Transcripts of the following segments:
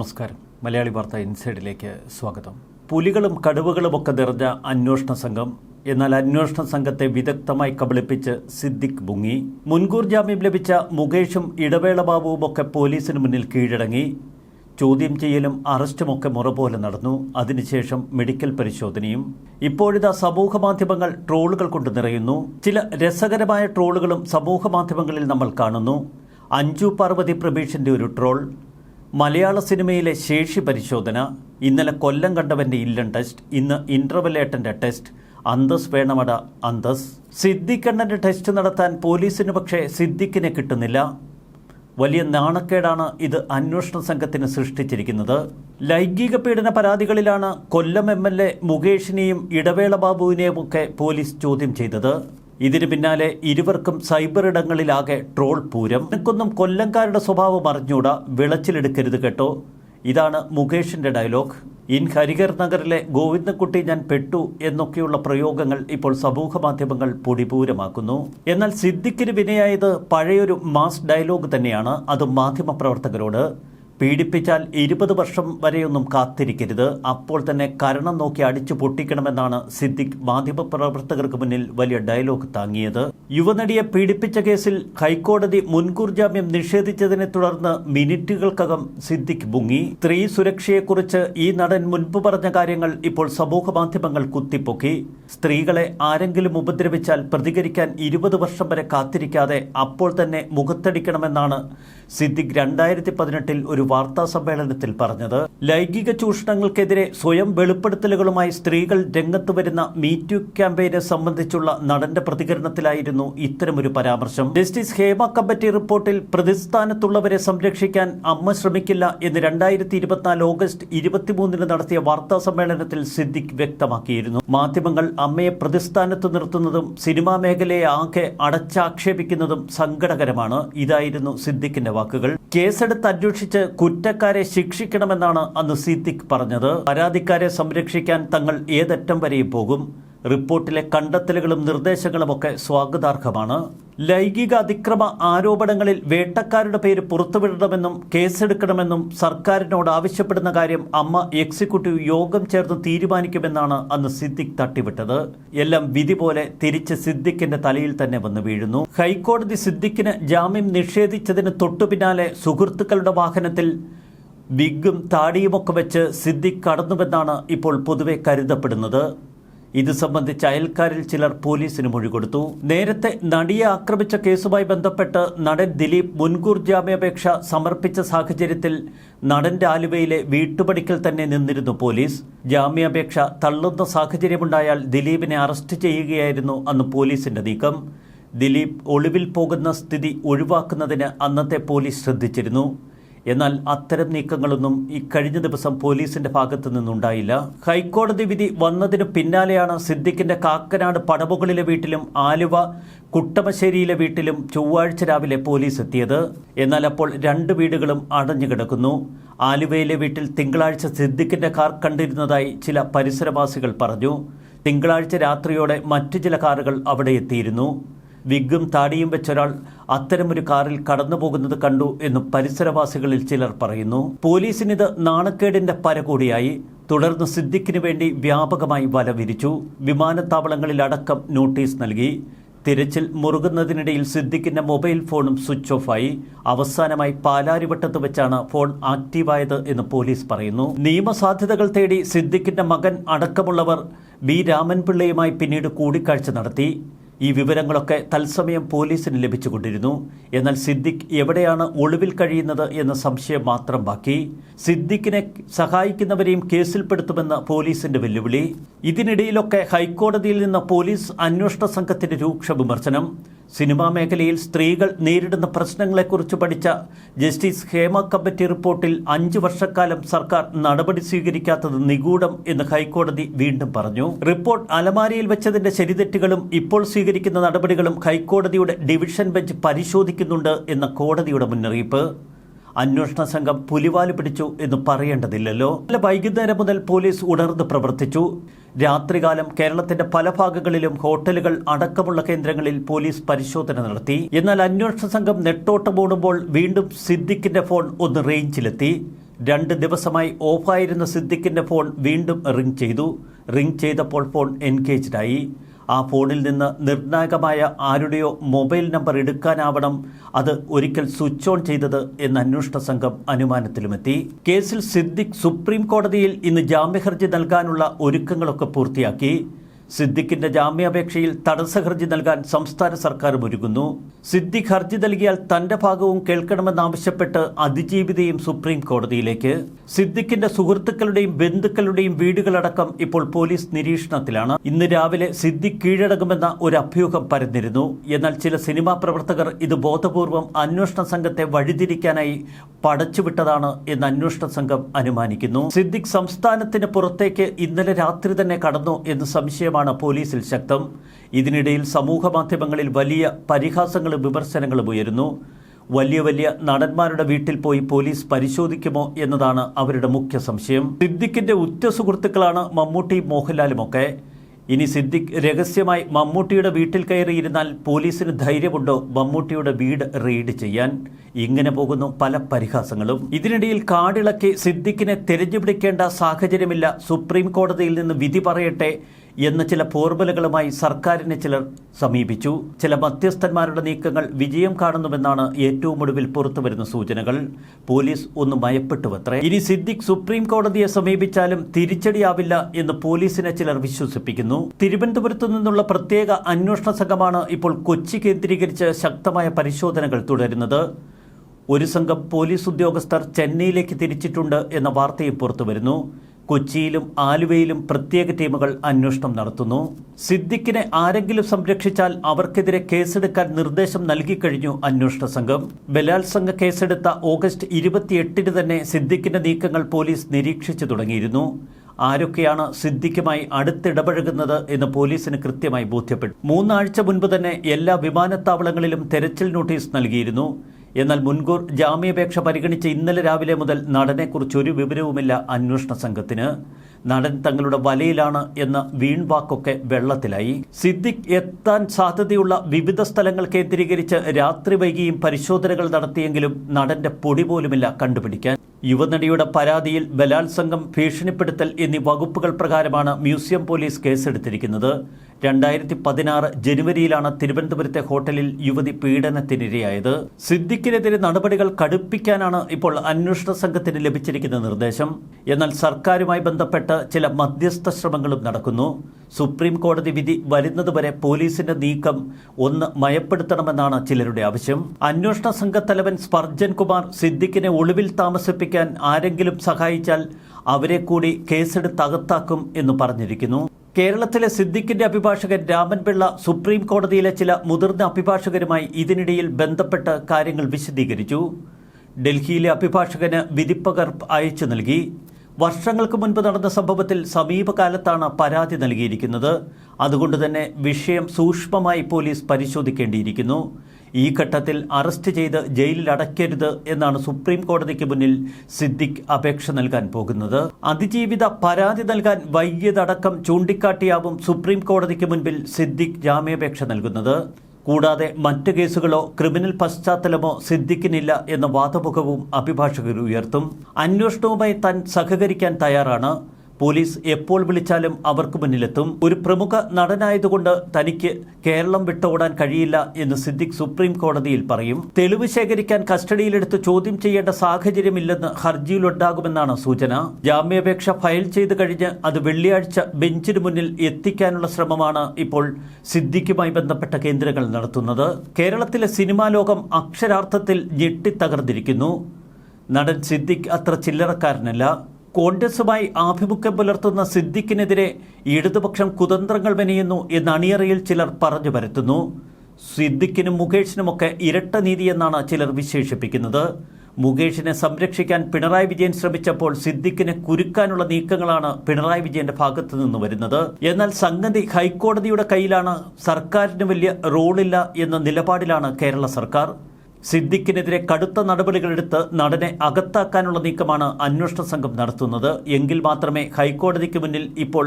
നമസ്കാരം. മലയാളി വാർത്ത ഇൻസൈഡിലേക്ക് സ്വാഗതം. പുലികളും കടുവകളുമൊക്കെ നിറഞ്ഞ അന്വേഷണ സംഘം എന്നാൽ അന്വേഷണ സംഘത്തെ വിദഗ്ധമായി കബളിപ്പിച്ച് സിദ്ദിഖ് മുങ്ങി. മുൻകൂർ ജാമ്യം ലഭിച്ച മുകേഷും ഇടവേള ബാബുവുമൊക്കെ പോലീസിന് മുന്നിൽ കീഴടങ്ങി. ചോദ്യം ചെയ്യലും അറസ്റ്റുമൊക്കെ മുറ പോലെ നടന്നു. അതിനുശേഷം മെഡിക്കൽ പരിശോധനയും. ഇപ്പോഴിതാ സമൂഹ മാധ്യമങ്ങൾ ട്രോളുകൾ കൊണ്ട് നിറയുന്നു. ചില രസകരമായ ട്രോളുകളും സമൂഹ മാധ്യമങ്ങളിൽ നമ്മൾ കാണുന്നു. അഞ്ജു പാർവതി പ്രഭീഷിന്റെ ഒരു ട്രോൾ മലയാള സിനിമയിലെ ശേഷി പരിശോധന ഇന്നലെ കൊല്ലം കണ്ടവന്റെ ഇല്ലൻ ടെസ്റ്റ് ഇന്ന് ഇന്റർവലേട്ടന്റെ ടെസ്റ്റ് അന്തസ് വേണമട അന്തസ്. സിദ്ദിഖണ്ണന്റെ ടെസ്റ്റ് നടത്താൻ പോലീസിന് പക്ഷേ സിദ്ദിഖിനെ കിട്ടുന്നില്ല. വലിയ നാണക്കേടാണ് ഇത് അന്വേഷണ സംഘത്തിന് സൃഷ്ടിച്ചിരിക്കുന്നത്. ലൈംഗിക പീഡന പരാതികളിലാണ് കൊല്ലം എം എൽ എ മുകേഷിനെയും ഇടവേള ബാബുവിനെയും ഒക്കെ പോലീസ് ചോദ്യം ചെയ്തത്. ഇതിന് പിന്നാലെ ഇരുവർക്കും സൈബർ ഇടങ്ങളിലാകെ ട്രോൾ പൂരം. നിനക്കൊന്നും കൊല്ലംകാരുടെ സ്വഭാവം അറിഞ്ഞൂടാ. വിളച്ചിലെടുക്കരുത് കേട്ടോ. ഇതാണ് മുകേഷിന്റെ ഡയലോഗ് ഇൻ ഹരിഹർ നഗറിലെ ഗോവിന്ദൻകുട്ടി ഞാൻ പെട്ടു എന്നൊക്കെയുള്ള പ്രയോഗങ്ങൾ ഇപ്പോൾ സമൂഹ മാധ്യമങ്ങൾ പൊടിപൂരമാക്കുന്നു. എന്നാൽ സിദ്ദിഖിന് വിനയായത് പഴയൊരു മാസ് ഡയലോഗ് തന്നെയാണ്. അത് മാധ്യമപ്രവർത്തകരോട് പീഡിപ്പിച്ചാൽ ഇരുപത് വർഷം വരെയൊന്നും കാത്തിരിക്കരുത്. അപ്പോൾ തന്നെ കരണം നോക്കി അടിച്ചു പൊട്ടിക്കണമെന്നാണ് സിദ്ദിഖ് മാധ്യമ മാധ്യമപ്രവർത്തകർക്ക് മുന്നിൽ വലിയ ഡയലോഗ് താങ്ങിയത്. യുവനടിയെ പീഡിപ്പിച്ച കേസിൽ ഹൈക്കോടതി മുൻകൂർ ജാമ്യം നിഷേധിച്ചതിനെ തുടർന്ന് മിനിറ്റുകൾക്കകം സിദ്ദിഖ് മുങ്ങി. സ്ത്രീ സുരക്ഷയെക്കുറിച്ച് ഈ നടൻ മുൻപ് പറഞ്ഞ കാര്യങ്ങൾ ഇപ്പോൾ സമൂഹ മാധ്യമങ്ങൾ കുത്തിപ്പൊക്കി. സ്ത്രീകളെ ആരെങ്കിലും ഉപദ്രവിച്ചാൽ പ്രതികരിക്കാൻ ഇരുപത് വർഷം വരെ കാത്തിരിക്കാതെ അപ്പോൾ തന്നെ മുഖത്തടിക്കണമെന്നാണ് സിദ്ദിഖ് രണ്ടായിരത്തി പതിനെട്ടിൽ ഒരു വാർത്താ സമ്മേളനത്തിൽ പറഞ്ഞത് ലൈംഗിക ചൂഷണങ്ങൾക്കെതിരെ സ്വയം വെളിപ്പെടുത്തലുകളുമായി സ്ത്രീകൾ രംഗത്ത് വരുന്ന മീറ്റു ക്യാമ്പയിനെ സംബന്ധിച്ചുള്ള നടന്റെ പ്രതികരണത്തിലായിരുന്നു ഇത്തരമൊരു പരാമർശം. ജസ്റ്റിസ് ഹേമ കമ്മിറ്റി റിപ്പോർട്ടിൽ പ്രതിസ്ഥാനത്തുള്ളവരെ സംരക്ഷിക്കാൻ അമ്മ ശ്രമിക്കില്ല എന്ന് രണ്ടായിരത്തി ഇരുപത്തിനാല് ഓഗസ്റ്റ് ഇരുപത്തിമൂന്നിന് നടത്തിയ വാർത്താ സമ്മേളനത്തിൽ സിദ്ദിഖ് വ്യക്തമാക്കിയിരുന്നു. മാധ്യമങ്ങൾ അമ്മയെ പ്രതിസ്ഥാനത്ത് നിർത്തുന്നതും സിനിമാ മേഖലയെ ആകെ അടച്ചാക്ഷേപിക്കുന്നതും സങ്കടകരമാണ്. ഇതായിരുന്നു സിദ്ദിഖിന്റെ വാക്കുകൾ. കേസെടുത്ത് അന്വേഷിച്ച് കുറ്റക്കാരെ ശിക്ഷിക്കണമെന്നാണ് അന്ന് സിദ്ദിഖ് പറഞ്ഞത്. പരാതിക്കാരെ സംരക്ഷിക്കാൻ തങ്ങൾ ഏതറ്റം വരെയും പോകും. റിപ്പോർട്ടിലെ കണ്ടെത്തലുകളും നിർദ്ദേശങ്ങളുമൊക്കെ സ്വാഗതാർഹമാണ്. ലൈംഗിക അതിക്രമ ആരോപണങ്ങളിൽ വേട്ടക്കാരുടെ പേര് പുറത്തുവിടണമെന്നും കേസെടുക്കണമെന്നും സർക്കാരിനോട് ആവശ്യപ്പെടുന്ന കാര്യം അമ്മ എക്സിക്യൂട്ടീവ് യോഗം ചേർന്ന് തീരുമാനിക്കുമെന്നാണ് അന്ന് സിദ്ദിഖ് തട്ടിവിട്ടത്. എല്ലാം വിധി പോലെ തിരിച്ച് സിദ്ദിഖിന്റെ തലയിൽ തന്നെ വന്നു വീഴുന്നു. ഹൈക്കോടതി സിദ്ദിഖിന് ജാമ്യം നിഷേധിച്ചതിന് തൊട്ടുപിന്നാലെ സുഹൃത്തുക്കളുടെ വാഹനത്തിൽ വിഗും താടിയുമൊക്കെ വെച്ച് സിദ്ദിഖ് കടന്നുവെന്നാണ് ഇപ്പോൾ പൊതുവെ കരുതപ്പെടുന്നത്. ഇത് സംബന്ധിച്ച് അയൽക്കാരിൽ ചിലർ പോലീസിന് മൊഴി കൊടുത്തു. നേരത്തെ നടിയെ ആക്രമിച്ച കേസുമായി ബന്ധപ്പെട്ട് നടൻ ദിലീപ് മുൻകൂർ ജാമ്യാപേക്ഷ സമർപ്പിച്ച സാഹചര്യത്തിൽ നടന്റെ ആലുവയിലെ വീട്ടുപടിക്കൽ തന്നെ നിന്നിരുന്നു പോലീസ്. ജാമ്യാപേക്ഷ തള്ളുന്ന സാഹചര്യമുണ്ടായാൽ ദിലീപിനെ അറസ്റ്റ് ചെയ്യുകയായിരുന്നു അന്ന് പോലീസിന്റെ നീക്കം. ദിലീപ് ഒളിവിൽ പോകുന്ന സ്ഥിതി ഒഴിവാക്കുന്നതിന് അന്നത്തെ പോലീസ് ശ്രദ്ധിച്ചിരുന്നു. എന്നാൽ അത്തരം നീക്കങ്ങളൊന്നും ഇക്കഴിഞ്ഞ കഴിഞ്ഞ ദിവസം പോലീസിന്റെ ഭാഗത്തു നിന്നുണ്ടായില്ല. ഹൈക്കോടതി വിധി വന്നതിന് പിന്നാലെയാണ് സിദ്ദിഖിന്റെ കാക്കനാട് പടമുകളിലെ വീട്ടിലും ആലുവ കുട്ടമശ്ശേരിയിലെ വീട്ടിലും ചൊവ്വാഴ്ച രാവിലെ പോലീസ് എത്തിയത്. എന്നാൽ അപ്പോൾ രണ്ട് വീടുകളും അടഞ്ഞു കിടക്കുന്നു. ആലുവയിലെ വീട്ടിൽ തിങ്കളാഴ്ച സിദ്ദിഖിന്റെ കാർ കണ്ടിരുന്നതായി ചില പരിസരവാസികൾ പറഞ്ഞു. തിങ്കളാഴ്ച രാത്രിയോടെ മറ്റു ചില കാറുകൾ അവിടെ എത്തിയിരുന്നു. വിഗും താടിയും വെച്ചൊരാൾ അത്തരമൊരു കാറിൽ കടന്നു പോകുന്നത് കണ്ടു എന്ന് പരിസരവാസികളിൽ ചിലർ പറയുന്നു. പോലീസിനിത് നാണക്കേടിന്റെ പരകൂടിയായി തുടർന്ന് സിദ്ദിഖിന് വേണ്ടി വ്യാപകമായി വല വിരിച്ചു. വിമാനത്താവളങ്ങളിൽ അടക്കം നോട്ടീസ് നൽകി. തിരച്ചിൽ മുറുകുന്നതിനിടയിൽ സിദ്ദിഖിന്റെ മൊബൈൽ ഫോണും സ്വിച്ച് ഓഫായി. അവസാനമായി പാലാരിവട്ടത്ത് വെച്ചാണ് ഫോൺ ആക്റ്റീവായത് എന്ന് പോലീസ് പറയുന്നു. നിയമസാധ്യതകൾ തേടി സിദ്ദിഖിന്റെ മകൻ അടക്കമുള്ളവർ ബി രാമൻപിള്ളയുമായി പിന്നീട് കൂടിക്കാഴ്ച നടത്തി. ഈ വിവരങ്ങളൊക്കെ തത്സമയം പോലീസിന് ലഭിച്ചുകൊണ്ടിരുന്നു. എന്നാൽ സിദ്ദിഖ് എവിടെയാണ് ഒളിവിൽ കഴിയുന്നത് എന്ന സംശയം മാത്രം ബാക്കി. സിദ്ദിഖിനെ സഹായിക്കുന്നവരെയും കേസിൽപ്പെടുത്തുമെന്ന് പോലീസിന്റെ വെല്ലുവിളി. ഇതിനിടയിലൊക്കെ ഹൈക്കോടതിയിൽ നിന്ന് പോലീസ് അന്വേഷണ സംഘത്തിന്റെ രൂക്ഷ വിമർശനം. സിനിമാ മേഖലയിൽ സ്ത്രീകൾ നേരിടുന്ന പ്രശ്നങ്ങളെക്കുറിച്ച് പഠിച്ച ജസ്റ്റിസ് ഹേമ കമ്മിറ്റി റിപ്പോർട്ടിൽ അഞ്ച് വർഷക്കാലം സർക്കാർ നടപടി സ്വീകരിക്കാത്തത് നിഗൂഢം എന്ന് ഹൈക്കോടതി വീണ്ടും പറഞ്ഞു. റിപ്പോർട്ട് അലമാരിയിൽ വെച്ചതിന്റെ ശരിതെറ്റുകളും ഇപ്പോൾ സ്വീകരിക്കുന്ന നടപടികളും ഹൈക്കോടതിയുടെ ഡിവിഷൻ ബെഞ്ച് പരിശോധിക്കുന്നുണ്ട് എന്ന കോടതിയുടെ മുന്നറിയിപ്പ്. അന്വേഷണ സംഘം പുലിവാൽ പിടിച്ചു എന്ന് പറയേണ്ടതില്ലല്ലോ. വൈകുന്നേരം മുതൽ പോലീസ് ഉണർന്ന് പ്രവർത്തിച്ചു. രാത്രികാലം കേരളത്തിന്റെ പല ഭാഗങ്ങളിലും ഹോട്ടലുകൾ അടക്കമുള്ള കേന്ദ്രങ്ങളിൽ പോലീസ് പരിശോധന നടത്തി. എന്നാൽ അന്വേഷണ സംഘം നെട്ടോട്ടമോടുമ്പോൾ വീണ്ടും സിദ്ദിഖിന്റെ ഫോൺ ഒന്ന് റേഞ്ചിലെത്തി. രണ്ട് ദിവസമായി ഓഫായിരുന്ന സിദ്ദിഖിന്റെ ഫോൺ വീണ്ടും റിംഗ് ചെയ്തു. റിംഗ് ചെയ്തപ്പോൾ ഫോൺ എൻഗേജ്ഡായി ആ ഫോണിൽ നിന്ന് നിർണായകമായ ആരുടെയോ മൊബൈൽ നമ്പർ എടുക്കാനാവണം. അത് ഒരിക്കൽ സ്വിച്ച് ഓൺ ചെയ്തത് എന്ന് അന്വേഷണ സംഘം അനുമാനത്തിലുമെത്തി. കേസിൽ സിദ്ദിഖ് സുപ്രീം കോടതിയിൽ ഇന്ന് ജാമ്യഹർജി നൽകാനുള്ള ഒരുക്കങ്ങളൊക്കെ പൂർത്തിയാക്കി. സിദ്ദിഖിന്റെ ജാമ്യാപേക്ഷയിൽ തടസ്സ ഹർജി നൽകാൻ സംസ്ഥാന സർക്കാരും ഒരുങ്ങുന്നു സിദ്ദിഖ് ഹർജി നൽകിയാൽ തന്റെ ഭാഗവും കേൾക്കണമെന്നാവശ്യപ്പെട്ട് അതിജീവിതയും സുപ്രീം കോടതിയിലേക്ക്. സിദ്ദിഖിന്റെ സുഹൃത്തുക്കളുടെയും ബന്ധുക്കളുടെയും വീടുകളടക്കം ഇപ്പോൾ പോലീസ് നിരീക്ഷണത്തിലാണ്. ഇന്ന് രാവിലെ സിദ്ദിഖ് കീഴടങ്ങുമെന്ന ഒരു അഭ്യൂഹം പരന്നിരുന്നു. എന്നാൽ ചില സിനിമാ പ്രവർത്തകർ ഇത് ബോധപൂർവം അന്വേഷണ സംഘത്തെ വഴിതിരിക്കാനായി പടച്ചുവിട്ടതാണ് എന്ന് അന്വേഷണ സംഘം അനുമാനിക്കുന്നു. സിദ്ദിഖ് സംസ്ഥാനത്തിന് പുറത്തേക്ക് ഇന്നലെ രാത്രി തന്നെ കടന്നു എന്ന് സംശയമാണ് പോലീസിൽ ശക്തം. ഇതിനിടയിൽ സമൂഹ മാധ്യമങ്ങളിൽ വലിയ പരിഹാസങ്ങളും വിമർശനങ്ങളും ഉയരുന്നു. വലിയ വലിയ നടന്മാരുടെ വീട്ടിൽ പോയി പോലീസ് പരിശോധിക്കുമോ എന്നതാണ് അവരുടെ മുഖ്യ സംശയം. സിദ്ദിഖിന്റെ ഉറ്റ സുഹൃത്തുക്കളാണ് മമ്മൂട്ടിയും മോഹൻലാലുമൊക്കെ ഇനി സിദ്ദിഖ് രഹസ്യമായി മമ്മൂട്ടിയുടെ വീട്ടിൽ കയറിയിരുന്നാൽ പോലീസിന് ധൈര്യമുണ്ടോ മമ്മൂട്ടിയുടെ വീട് റെയ്ഡ് ചെയ്യാൻ? ഇങ്ങനെ പോകുന്നു പല പരിഹാസങ്ങളും. ഇതിനിടയിൽ കാടിളക്കി സിദ്ദിഖിനെ തിരഞ്ഞുപിടിക്കേണ്ട സാഹചര്യമില്ല. സുപ്രീം കോടതിയിൽ നിന്ന് വിധി പറയട്ടെ എന്ന ചില പോർബലുകളുമായി സർക്കാരിനെ ചിലർ സമീപിച്ചു. ചില മധ്യസ്ഥന്മാരുടെ നീക്കങ്ങൾ വിജയം കാണുന്നുവെന്നാണ് ഏറ്റവും ഒടുവിൽ പുറത്തുവരുന്ന സൂചനകൾ. പോലീസ് ഒന്ന് മയപ്പെട്ടുവത്രേ ഇനി സിദ്ദിഖ് സുപ്രീം കോടതിയെ സമീപിച്ചാലും തിരിച്ചടിയാവില്ല എന്ന് പോലീസിനെ ചിലർ വിശ്വസിപ്പിക്കുന്നു. തിരുവനന്തപുരത്തു നിന്നുള്ള പ്രത്യേക അന്വേഷണ സംഘമാണ് ഇപ്പോൾ കൊച്ചി കേന്ദ്രീകരിച്ച് ശക്തമായ പരിശോധനകൾ തുടരുന്നത്. ഒരു സംഘം പോലീസ് ഉദ്യോഗസ്ഥർ ചെന്നൈയിലേക്ക് തിരിച്ചിട്ടുണ്ട് എന്ന വാർത്തയും പുറത്തുവരുന്നു. കൊച്ചിയിലും ആലുവയിലും പ്രത്യേക ടീമുകൾ അന്വേഷണം നടത്തുന്നു. സിദ്ദിഖിനെ ആരെങ്കിലും സംരക്ഷിച്ചാൽ അവർക്കെതിരെ കേസെടുക്കാൻ നിർദ്ദേശം നൽകിക്കഴിഞ്ഞു അന്വേഷണ സംഘം. ബലാത്സംഗ കേസെടുത്ത ഓഗസ്റ്റ് ഇരുപത്തിയെട്ടിന് തന്നെ സിദ്ദിഖിന്റെ നീക്കങ്ങൾ പോലീസ് നിരീക്ഷിച്ചു തുടങ്ങിയിരുന്നു. ആരൊക്കെയാണ് സിദ്ദിഖുമായി അടുത്തിടപഴകുന്നത് എന്ന് പോലീസിന് കൃത്യമായി ബോധ്യപ്പെട്ടു. മൂന്നാഴ്ച മുൻപ് തന്നെ എല്ലാ വിമാനത്താവളങ്ങളിലും തെരച്ചിൽ നോട്ടീസ് നൽകിയിരുന്നു. എന്നാൽ മുൻകൂർ ജാമ്യാപേക്ഷ പരിഗണിച്ച് ഇന്നലെ രാവിലെ മുതൽ നടനെക്കുറിച്ച് ഒരു വിവരവുമില്ല അന്വേഷണ സംഘത്തിന്. നടൻ തങ്ങളുടെ വലയിലാണ് എന്ന വീൺവാക്കൊക്കെ വെള്ളത്തിലായി. സിദ്ദിഖ് എത്താൻ സാധ്യതയുള്ള വിവിധ സ്ഥലങ്ങൾ കേന്ദ്രീകരിച്ച് രാത്രി വൈകിയും പരിശോധനകൾ നടത്തിയെങ്കിലും നടന്റെ പൊടി പോലുമില്ല കണ്ടുപിടിക്കാൻ. യുവനടിയുടെ പരാതിയിൽ ബലാത്സംഗം ഭീഷണിപ്പെടുത്തൽ എന്നീ വകുപ്പുകൾ പ്രകാരമാണ് മ്യൂസിയം പോലീസ് കേസെടുത്തിരിക്കുന്നത്. രണ്ടായിരത്തി പതിനാറ് ജനുവരിയിലാണ് തിരുവനന്തപുരത്തെ ഹോട്ടലിൽ യുവതി പീഡനത്തിനിരയായത്. സിദ്ദിഖിനെതിരെ നടപടികൾ കടുപ്പിക്കാനാണ് ഇപ്പോൾ അന്വേഷണ സംഘത്തിന് ലഭിച്ചിരിക്കുന്ന നിർദ്ദേശം. എന്നാൽ സർക്കാരുമായി ബന്ധപ്പെട്ട് ചില മധ്യസ്ഥ ശ്രമങ്ങളും നടക്കുന്നു. സുപ്രീം കോടതി വിധി വരുന്നതുവരെ പോലീസിന്റെ നീക്കം ഒന്ന് മയപ്പെടുത്തണമെന്നാണ് ചിലരുടെ ആവശ്യം. അന്വേഷണ സംഘത്തലവൻ സ്പർജൻ കുമാർ സിദ്ദിഖിനെ ഒളിവിൽ താമസിപ്പിക്കാൻ ആരെങ്കിലും സഹായിച്ചാൽ അവരെ കൂടി കേസെടുത്ത് അകത്താക്കും എന്ന് പറഞ്ഞിരിക്കുന്നു. കേരളത്തിലെ സിദ്ദിഖിന്റെ അഭിഭാഷകൻ രാമൻപിള്ള സുപ്രീം കോടതിയിലെ ചില മുതിർന്ന അഭിഭാഷകരുമായി ഇതിനിടയിൽ ബന്ധപ്പെട്ട കാര്യങ്ങൾ വിശദീകരിച്ചു. ഡൽഹിയിലെ അഭിഭാഷകന് വിധിപ്പകർപ്പ് അയച്ചു നൽകി. വർഷങ്ങൾക്ക് മുൻപ് നടന്ന സംഭവത്തിൽ സമീപകാലത്താണ് പരാതി നൽകിയിരിക്കുന്നത്. അതുകൊണ്ട് തന്നെ വിഷയം സൂക്ഷ്മമായി പോലീസ് പരിശോധിക്കേണ്ടിയിരിക്കുന്നു. ഈ ഘട്ടത്തിൽ അറസ്റ്റ് ചെയ്ത് ജയിലിൽ അടയ്ക്കരുത് എന്നാണ് സുപ്രീം കോടതിക്ക് മുന്നിൽ സിദ്ദിഖ് അപേക്ഷ നൽകാൻ പോകുന്നത്. അതിജീവിത പരാതി നൽകാൻ വൈകിയതടക്കം ചൂണ്ടിക്കാട്ടിയാവും സുപ്രീം കോടതിക്ക് മുൻപിൽ സിദ്ദിഖ് ജാമ്യാപേക്ഷ നൽകുന്നത്. കൂടാതെ മറ്റ് കേസുകളോ ക്രിമിനൽ പശ്ചാത്തലമോ സിദ്ദിഖിനില്ല എന്ന വാദമുഖവും അഭിഭാഷകർ ഉയർത്തും. അന്വേഷണവുമായി താൻ സഹകരിക്കാൻ തയ്യാറാണ്. പോലീസ് എപ്പോൾ വിളിച്ചാലും അവർക്ക് മുന്നിലെത്തും. ഒരു പ്രമുഖ നടനായതുകൊണ്ട് തനിക്ക് കേരളം വിട്ടോടാൻ കഴിയില്ല എന്ന് സിദ്ദിഖ് സുപ്രീം കോടതിയിൽ പറയും. തെളിവ് ശേഖരിക്കാൻ കസ്റ്റഡിയിലെടുത്ത് ചോദ്യം ചെയ്യേണ്ട സാഹചര്യമില്ലെന്ന് ഹർജിയിലുണ്ടാകുമെന്നാണ് സൂചന. ജാമ്യാപേക്ഷ ഫയൽ ചെയ്ത് കഴിഞ്ഞ് അത് വെള്ളിയാഴ്ച ബെഞ്ചിന് മുന്നിൽ എത്തിക്കാനുള്ള ശ്രമമാണ് ഇപ്പോൾ സിദ്ദിഖുമായി ബന്ധപ്പെട്ട കേന്ദ്രങ്ങൾ നടത്തുന്നത്. കേരളത്തിലെ സിനിമാ ലോകം അക്ഷരാർത്ഥത്തിൽ ഞെട്ടിത്തകർന്നിരിക്കുന്നു. നടൻ സിദ്ദിഖ് അത്ര ചില്ലറക്കാരനല്ല. കോൺഗ്രസുമായി ആഭിമുഖ്യം പുലർത്തുന്ന സിദ്ദിഖിനെതിരെ ഇടതുപക്ഷം കുതന്ത്രങ്ങൾ മെനയുന്നു എന്ന് അണിയറയിൽ ചിലർ പറഞ്ഞു വരുത്തുന്നു സിദ്ദിഖിനും മുകേഷിനുമൊക്കെ ഇരട്ട നീതിയെന്നാണ് ചിലർ വിശേഷിപ്പിക്കുന്നത്. മുകേഷിനെ സംരക്ഷിക്കാൻ പിണറായി വിജയൻ ശ്രമിച്ചപ്പോൾ സിദ്ദിഖിനെ കുരുക്കാനുള്ള നീക്കങ്ങളാണ് പിണറായി വിജയന്റെ ഭാഗത്തു നിന്ന് വരുന്നത്. എന്നാൽ സംഗതി ഹൈക്കോടതിയുടെ കയ്യിലാണ്. സർക്കാരിന് വലിയ റോളില്ല എന്ന നിലപാടിലാണ് കേരള സർക്കാർ. സിദ്ദിഖിനെതിരെ കടുത്ത നടപടികളെടുത്ത് നടനെ അകത്താക്കാനുള്ള നീക്കമാണ് അന്വേഷണ സംഘം നടത്തുന്നത്. എങ്കിൽ മാത്രമേ ഹൈക്കോടതിക്ക് മുന്നിൽ ഇപ്പോൾ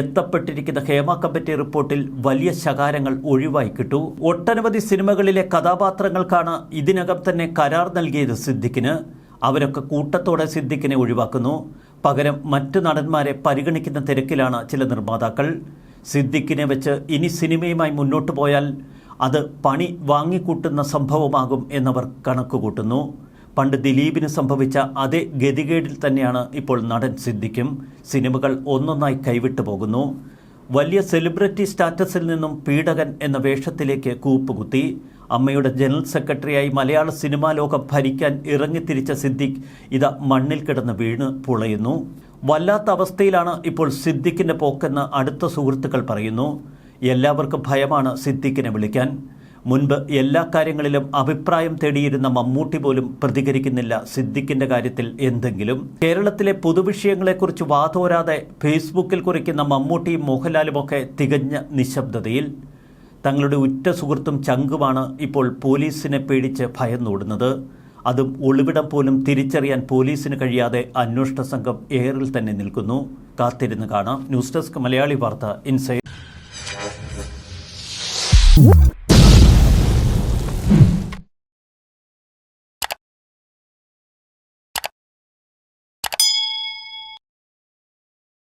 എത്തപ്പെട്ടിരിക്കുന്ന ഹേമ കമ്മിറ്റി റിപ്പോർട്ടിൽ വലിയ ശകാരങ്ങൾ ഒഴിവായി കിട്ടു. ഒട്ടനവധി സിനിമകളിലെ കഥാപാത്രങ്ങൾക്കാണ് ഇതിനകം തന്നെ കരാർ നൽകിയത് സിദ്ദിഖിന്. അവരൊക്കെ കൂട്ടത്തോടെ സിദ്ദിഖിനെ ഒഴിവാക്കുന്നു. പകരം മറ്റു നടന്മാരെ പരിഗണിക്കുന്ന തിരക്കിലാണ് ചില നിർമ്മാതാക്കൾ. സിദ്ദിഖിനെ വെച്ച് ഇനി സിനിമയുമായി മുന്നോട്ട് പോയാൽ അത് പണി വാങ്ങിക്കൂട്ടുന്ന സംഭവമാകും എന്നവർ കണക്കുകൂട്ടുന്നു. പണ്ട് ദിലീപിന് സംഭവിച്ച അതേ ഗതികേടിൽ തന്നെയാണ് ഇപ്പോൾ നടൻ സിദ്ദിഖും. സിനിമകൾ ഒന്നൊന്നായി കൈവിട്ടു പോകുന്നു. വലിയ സെലിബ്രിറ്റി സ്റ്റാറ്റസിൽ നിന്നും പീഡകൻ എന്ന വേഷത്തിലേക്ക് കൂപ്പുകുത്തി. അമ്മയുടെ ജനറൽ സെക്രട്ടറിയായി മലയാള സിനിമാ ലോകം ഭരിക്കാൻ ഇറങ്ങിത്തിരിച്ച സിദ്ദിഖ് ഇതാ മണ്ണിൽ കിടന്ന് വീണ് പുളയുന്നു. വല്ലാത്ത അവസ്ഥയിലാണ് ഇപ്പോൾ സിദ്ദിഖിന്റെ പോക്കെന്ന് അടുത്ത സുഹൃത്തുക്കൾ പറയുന്നു. എല്ലാവർക്കും ഭയമാണ് സിദ്ദിഖിനെ വിളിക്കാൻ. മുൻപ് എല്ലാ കാര്യങ്ങളിലും അഭിപ്രായം തേടിയിരുന്ന മമ്മൂട്ടി പോലും പ്രതികരിക്കുന്നില്ല സിദ്ദിഖിന്റെ കാര്യത്തിൽ എന്തെങ്കിലും. കേരളത്തിലെ പൊതുവിഷയങ്ങളെക്കുറിച്ച് വാതോരാതെ ഫേസ്ബുക്കിൽ കുറിക്കുന്ന മമ്മൂട്ടിയും മോഹൻലാലുമൊക്കെ തികഞ്ഞ നിശബ്ദതയിൽ. തങ്ങളുടെ ഉറ്റ സുഹൃത്തും ചങ്കുമാണ് ഇപ്പോൾ പോലീസിനെ പേടിച്ച് ഭയന്നോടുന്നത്. അതും ഒളിവിടം പോലും തിരിച്ചറിയാൻ പോലീസിന് കഴിയാതെ അന്വേഷണ സംഘം ഏറിൽ തന്നെ നിൽക്കുന്നു. കാത്തിരുന്ന് കാണാം. ന്യൂസ് ഡെസ്ക് മലയാളി വാർത്ത ഇൻസൈഡ്